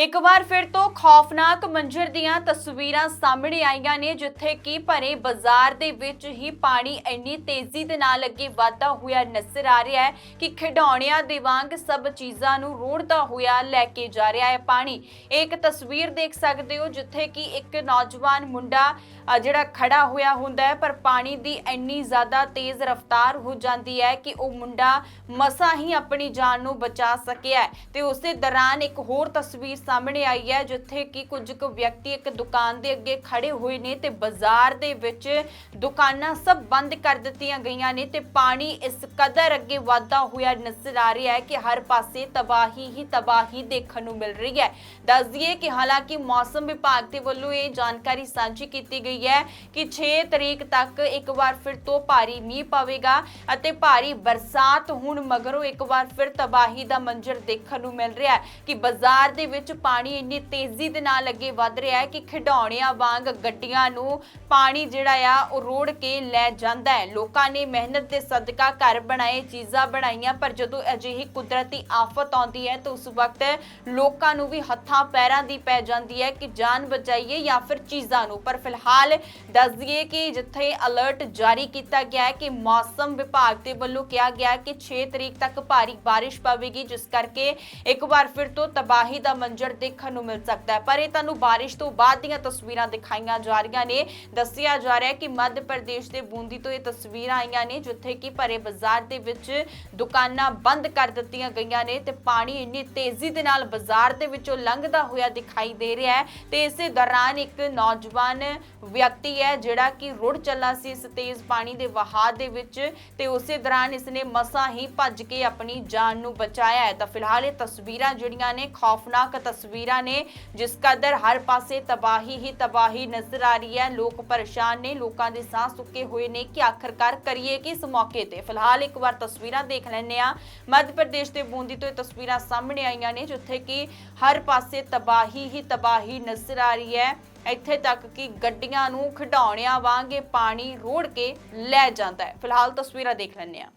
ਇੱਕ ਵਾਰ ਫਿਰ ਤੋਂ ਖੌਫਨਾਕ ਮੰਜ਼ਰ ਦੀਆਂ ਤਸਵੀਰਾਂ ਸਾਹਮਣੇ ਆਈਆਂ ਨੇ, ਜਿੱਥੇ ਕਿ ਭਰੇ ਬਾਜ਼ਾਰ ਦੇ ਵਿੱਚ ਹੀ ਪਾਣੀ ਇੰਨੀ ਤੇਜ਼ੀ ਦੇ ਨਾਲ ਅੱਗੇ ਵਧਦਾ ਹੋਇਆ ਨਜ਼ਰ ਆ ਰਿਹਾ ਹੈ ਕਿ ਖਿਡੌਣਿਆਂ ਦੇ ਵਾਂਗ ਸਭ ਚੀਜ਼ਾਂ ਨੂੰ ਰੋੜਦਾ ਹੋਇਆ ਲੈ ਕੇ ਜਾ ਰਿਹਾ ਹੈ ਪਾਣੀ। ਇਹ ਇੱਕ ਤਸਵੀਰ ਦੇਖ ਸਕਦੇ ਹੋ, ਜਿੱਥੇ ਕਿ ਇੱਕ ਨੌਜਵਾਨ ਮੁੰਡਾ ਜਿਹੜਾ ਖੜਾ ਹੋਇਆ ਹੁੰਦਾ ਹੈ, ਪਰ ਪਾਣੀ ਦੀ ਇੰਨੀ ਜ਼ਿਆਦਾ ਤੇਜ਼ ਰਫ਼ਤਾਰ ਹੋ ਜਾਂਦੀ ਹੈ ਕਿ ਉਹ ਮੁੰਡਾ ਮਸਾਂ ਹੀ ਆਪਣੀ ਜਾਨ ਨੂੰ ਬਚਾ ਸਕਿਆ ਹੈ। ਤੇ ਉਸੇ ਦੌਰਾਨ ਇੱਕ ਹੋਰ ਤਸਵੀਰ ਸਾਹਮਣੇ ਆਈ ਹੈ, ਜਿੱਥੇ ਕਿ ਕੁਝ ਕੁ ਵਿਅਕਤੀ ਇੱਕ ਦੁਕਾਨ ਦੇ ਅੱਗੇ ਖੜੇ ਹੋਏ ਨੇ ਤੇ ਬਾਜ਼ਾਰ ਦੇ ਵਿੱਚ ਦੁਕਾਨਾਂ ਸਭ ਬੰਦ ਕਰ ਦਿੱਤੀਆਂ ਗਈਆਂ ਨੇ ਤੇ ਪਾਣੀ ਇਸ ਕਦਰ ਅੱਗੇ ਵਧਦਾ ਹੋਇਆ ਨਜ਼ਰ ਆ ਰਿਹਾ ਹੈ ਕਿ ਹਰ ਪਾਸੇ ਤਬਾਹੀ ਹੀ ਤਬਾਹੀ ਦੇਖਣ ਨੂੰ ਮਿਲ ਰਹੀ ਹੈ। ਦੱਸ ਦਈਏ ਕਿ ਹਾਲਾਂਕਿ ਮੌਸਮ ਵਿਭਾਗ ਦੇ ਵੱਲੋਂ ਇਹ ਜਾਣਕਾਰੀ ਸਾਂਝੀ ਕੀਤੀ ਗਈ ਹੈ ਕਿ 6 ਤਰੀਕ ਤੱਕ ਇੱਕ ਵਾਰ ਫਿਰ ਤੋਂ ਭਾਰੀ ਮੀਂਹ ਪਵੇਗਾ ਅਤੇ ਭਾਰੀ ਬਰਸਾਤ ਹੋਣ ਮਗਰੋਂ ਇੱਕ ਵਾਰ ਫਿਰ ਤਬਾਹੀ ਦਾ ਮੰਜ਼ਰ ਦੇਖਣ ਨੂੰ ਮਿਲ ਰਿਹਾ ਹੈ ਕਿ ਬਾਜ਼ਾਰ ਦੇ ਵਿੱਚ ਪਾਣੀ ਇੰਨੀ ਤੇਜ਼ੀ ਦੇ ਨਾਲ ਅੱਗੇ ਵੱਧ ਰਿਹਾ ਹੈ ਕਿ ਖਿਡੌਣਿਆਂ ਵਾਂਗ ਗੱਡੀਆਂ ਨੂੰ ਪਾਣੀ ਜਿਹੜਾ ਆ, ਉਹ ਰੋੜ ਕੇ ਲੈ ਜਾਂਦਾ ਹੈ। ਲੋਕਾਂ ਨੇ ਮਿਹਨਤ ਦੇ ਸਦਕਾ ਘਰ ਬਣਾਏ, ਚੀਜ਼ਾਂ ਬਣਾਈਆਂ, ਪਰ ਜਦੋਂ ਅਜਿਹੀ ਕੁਦਰਤੀ ਆਫਤ ਆਉਂਦੀ ਹੈ ਤਾਂ ਉਸ ਵਕਤ ਲੋਕਾਂ ਨੂੰ ਵੀ ਹੱਥਾਂ ਪੈਰਾਂ ਦੀ ਪੈ ਜਾਂਦੀ ਹੈ ਕਿ ਜਾਨ ਬਚਾਈਏ ਜਾਂ ਫਿਰ ਚੀਜ਼ਾਂ ਨੂੰ। ਪਰ ਫਿਲਹਾਲ ਦੱਸ ਦਈਏ ਕਿ ਜਿੱਥੇ ਅਲਰਟ ਜਾਰੀ ਕੀਤਾ ਗਿਆ ਹੈ ਕਿ ਮੌਸਮ ਵਿਭਾਗ ਦੇ ਵੱਲੋਂ ਕਿਹਾ ਗਿਆ ਕਿ 6 ਤਰੀਕ ਤੱਕ ਭਾਰੀ ਬਾਰਿਸ਼ ਪਵੇਗੀ, ਜਿਸ ਕਰਕੇ ਇੱਕ ਵਾਰ ਫਿਰ ਤੋਂ ਤਬਾਹੀ ਦਾ ਮੰਜ਼ਰ ਦੇਖਣ ਨੂੰ ਮਿਲ ਸਕਦਾ ਹੈ। ਪਰ ਇਹ ਤੁਹਾਨੂੰ ਬਾਰਿਸ਼ ਤੋਂ ਬਾਅਦ ਦੀਆਂ ਤਸਵੀਰਾਂ ਦਿਖਾਈਆਂ ਜਾ ਰਹੀਆਂ ਨੇ। ਦੱਸਿਆ ਜਾ ਰਿਹਾ ਹੈ ਕਿ ਮੱਧ ਪ੍ਰਦੇਸ਼ ਦੇ ਬੂੰਦੀ ਤੋਂ ਇਹ ਤਸਵੀਰਾਂ ਆਈਆਂ ਨੇ, ਜਿੱਥੇ ਕਿ ਭਰੇ ਬਾਜ਼ਾਰ ਦੇ ਵਿੱਚ ਦੁਕਾਨਾਂ ਬੰਦ ਕਰ ਦਿੱਤੀਆਂ ਗਈਆਂ ਨੇ ਤੇ ਪਾਣੀ ਇੰਨੀ ਤੇਜ਼ੀ ਦੇ ਨਾਲ ਬਾਜ਼ਾਰ ਦੇ ਵਿੱਚੋਂ ਲੰਘਦਾ ਹੋਇਆ ਦਿਖਾਈ ਦੇ ਰਿਹਾ ਹੈ ਤੇ ਇਸੇ ਦੌਰਾਨ ਇੱਕ ਨੌਜਵਾਨ ਵਿਅਕਤੀ ਹੈ, ਜਿਹੜਾ ਕਿ ਰੁੜ ਚੱਲਾ ਸੀ ਇਸ ਤੇਜ਼ ਪਾਣੀ ਦੇ ਵਹਾਅ ਦੇ ਵਿੱਚ ਤੇ ਉਸੇ ਦੌਰਾਨ ਇਸਨੇ ਮਸਾਂ ਹੀ ਭੱਜ ਕੇ ਆਪਣੀ ਜਾਨ ਨੂੰ ਬਚਾਇਆ ਹੈ। ਤਾਂ ਫਿਲਹਾਲ ਇਹ ਤਸਵੀਰਾਂ ਜਿਹੜੀਆਂ ਨੇ ਖੌਫਨਾਕ ਤਸਵੀਰਾਂ ਨੇ, ਜਿਸ ਕਦਰ ਹਰ ਪਾਸੇ ਤਬਾਹੀ ਹੀ ਤਬਾਹੀ ਨਜ਼ਰ ਆ ਰਹੀ ਹੈ। ਲੋਕ ਪਰੇਸ਼ਾਨ ਨੇ, ਲੋਕਾਂ ਦੇ ਸਾਹ ਸੁੱਕੇ ਹੋਏ ਨੇ ਕਿ ਆਖਰਕਾਰ ਕਰੀਏ ਕਿ ਇਸ ਮੌਕੇ ਤੇ। ਫਿਲਹਾਲ ਇੱਕ ਵਾਰ ਤਸਵੀਰਾਂ ਦੇਖ ਲੈਂਦੇ ਆ ਮੱਧ ਪ੍ਰਦੇਸ਼ ਦੇ ਬੂੰਦੀ ਤੋਂ ਇਹ ਤਸਵੀਰਾਂ ਸਾਹਮਣੇ ਆਈਆਂ ਨੇ, ਜਿੱਥੇ ਕਿ ਹਰ ਪਾਸੇ ਤਬਾਹੀ ਹੀ ਤਬਾਹੀ ਨਜ਼ਰ ਆ ਰਹੀ ਹੈ। ਇੱਥੇ ਤੱਕ ਕਿ ਗੱਡੀਆਂ ਨੂੰ ਖਿਡੌਣਿਆਂ ਵਾਂਗੇ ਪਾਣੀ ਰੋੜ ਕੇ ਲੈ ਜਾਂਦਾ ਹੈ। ਫਿਲਹਾਲ ਤਸਵੀਰਾਂ ਦੇਖ ਲੈਂਦੇ ਆ